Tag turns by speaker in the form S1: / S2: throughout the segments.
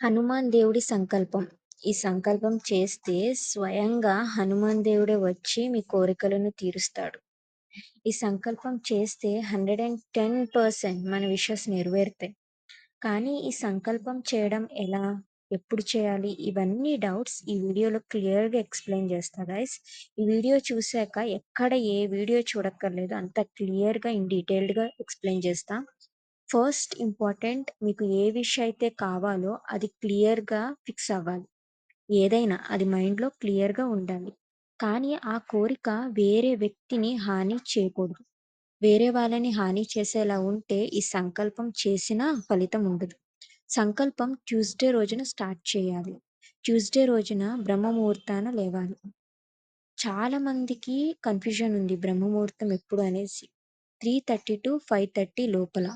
S1: హనుమాన్ దేవుడి సంకల్పం. ఈ సంకల్పం చేస్తే స్వయంగా హనుమాన్ దేవుడే వచ్చి మీ కోరికలను తీరుస్తాడు. ఈ సంకల్పం చేస్తే హండ్రెడ్ అండ్ టెన్ పర్సెంట్ మన విషస్ నెరవేరుతాయి. కానీ ఈ సంకల్పం చేయడం ఎలా? ఎప్పుడు చేయాలి? ఇవన్నీ డౌట్స్ ఈ వీడియోలో క్లియర్‌గా ఎక్స్‌ప్లెయిన్ చేస్తా గైస్. ఈ వీడియో చూసాక ఎక్కడ ఏ వీడియో చూడక్కర్లేదు. అంత క్లియర్‌గా ఇన్ డీటెయిల్డ్‌గా ఎక్స్‌ప్లెయిన్ చేస్తా. ఫస్ట్ ఇంపార్టెంట్ మీకు ఏ విష్ అయితే కావాలో అది క్లియర్‌గా ఫిక్స్ అవ్వాలి. ఏదైనా అది మైండ్‌లో క్లియర్‌గా ఉండాలి. కానీ ఆ కోరిక వేరే వ్యక్తిని హాని చేయకూడదు. వేరే వాళ్ళని హాని చేసేలా ఉంటే ఈ సంకల్పం చేసినా ఫలితం ఉండదు. సంకల్పం ట్యూస్‌డే రోజున స్టార్ట్ చేయాలి. ట్యూస్‌డే రోజున బ్రహ్మముహూర్తాన లేవాలి. చాలా మందికి కన్‌ఫ్యూజన్ ఉంది బ్రహ్మముహూర్తం ఎప్పుడు అనేసి. 3:30-5:30 లోపల.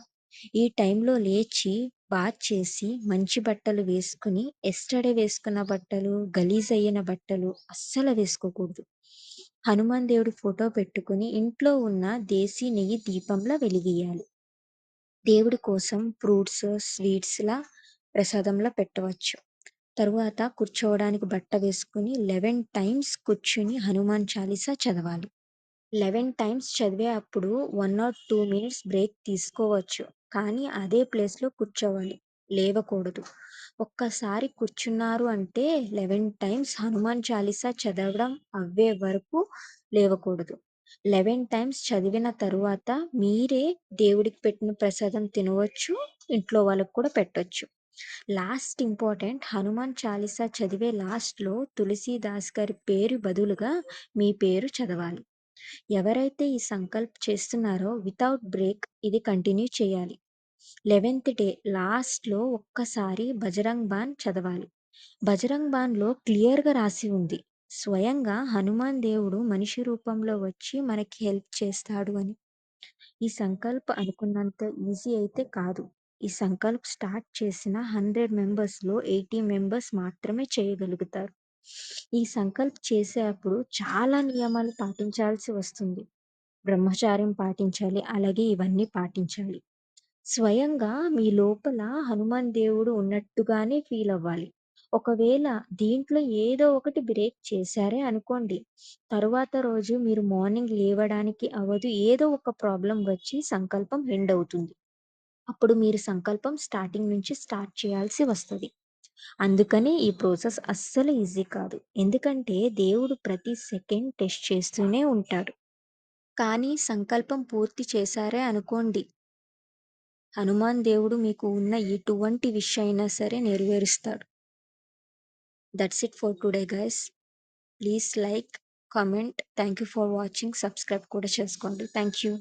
S1: ఈ టైంలో లేచి బాత్ చేసి మంచి బట్టలు వేసుకొని ఎస్టర్డే వేసుకున్న బట్టలు, గలీజ్ అయిన బట్టలు అస్సలు వేసుకోకూడదు. హనుమాన్ దేవుడి ఫోటో పెట్టుకుని ఇంట్లో ఉన్న దేశీ నెయ్యి దీపంలా వెలిగియాలి. దేవుడి కోసం ఫ్రూట్స్, స్వీట్స్‌లా ప్రసాదంలా పెట్టవచ్చు. తరువాత కూర్చోవడానికి బట్ట వేసుకొని 11 టైమ్స్ కూర్చొని హనుమాన్ చాలీసా చదవాలి. 11 టైమ్స్ చదివే అప్పుడు one or two minutes break తీసుకోవచ్చు. కానీ అదే ప్లేస్‌లో కూర్చోవాలి. లేవకూడదు. ఒక్కసారి కూర్చున్నారు అంటే 11 టైమ్స్ హనుమాన్ చాలీసా చదవడం అవ్వే వరకు లేవకూడదు. 11 టైమ్స్ చదివిన తరువాత మీరే దేవుడికి పెట్టిన ప్రసాదం తినవచ్చు. ఇంట్లో వాళ్ళకి కూడా పెట్టవచ్చు లాస్ట్ ఇంపార్టెంట్ హనుమాన్ చాలీసా చదివే లాస్ట్‌లో తులసీదాస్ గారి పేరు బదులుగా మీ పేరు చదవాలి. ఎవరైతే ఈ సంకల్ప్ చేస్తున్నారో వితౌట్ బ్రేక్ ఇది కంటిన్యూ చేయాలి. 11థ్ డే లాస్ట్‌లో ఒక్కసారి బజరంగ్ బాన్ చదవాలి. బజరంగ్ బాన్‌లో క్లియర్‌గా రాసి ఉంది. స్వయంగా హనుమాన్ దేవుడు మనిషి రూపంలో వచ్చి మనకి హెల్ప్ చేస్తాడు అని. ఈ సంకల్ప అనుకున్నంత ఈజీ అయితే కాదు. ఈ సంకల్ప్ స్టార్ట్ చేసిన 100 మెంబర్స్‌లో 80 మెంబర్స్ మాత్రమే చేయగలుగుతారు. ఈ సంకల్ప్ చేసేటప్పుడు చాలా నియమాలు పాటించాల్సి వస్తుంది. బ్రహ్మచార్యం పాటించాలి. అలాగే ఇవన్నీ పాటించాలి. స్వయంగా మీ లోపల హనుమాన్ దేవుడు ఉన్నట్టుగానే ఫీల్ అవ్వాలి. ఒకవేళ దీంట్లో ఏదో ఒకటి బ్రేక్ చేశారే అనుకోండి. తరువాత రోజు మీరు మార్నింగ్ లేవడానికి అవ్వదు. ఏదో ఒక ప్రాబ్లమ్ వచ్చి సంకల్పం ఎండ్ అవుతుంది. అప్పుడు మీరు సంకల్పం స్టార్టింగ్ నుంచి స్టార్ట్ చేయాల్సి వస్తది. అందుకనే ఈ ప్రాసెస్ అస్సలు ఈజీ కాదు. ఎందుకంటే దేవుడు ప్రతి సెకండ్ టెస్ట్ చేస్తూనే ఉంటాడు. కానీ సంకల్పం పూర్తి చేశారే అనుకోండి. హనుమాన్ దేవుడు మీకు ఉన్న ఎటువంటి విష్ అయినా సరే నెరవేరుస్తాడు. That's it for today guys. Please like, comment thank you for watching. Subscribe కూడా చేసుకోండి. Thank you.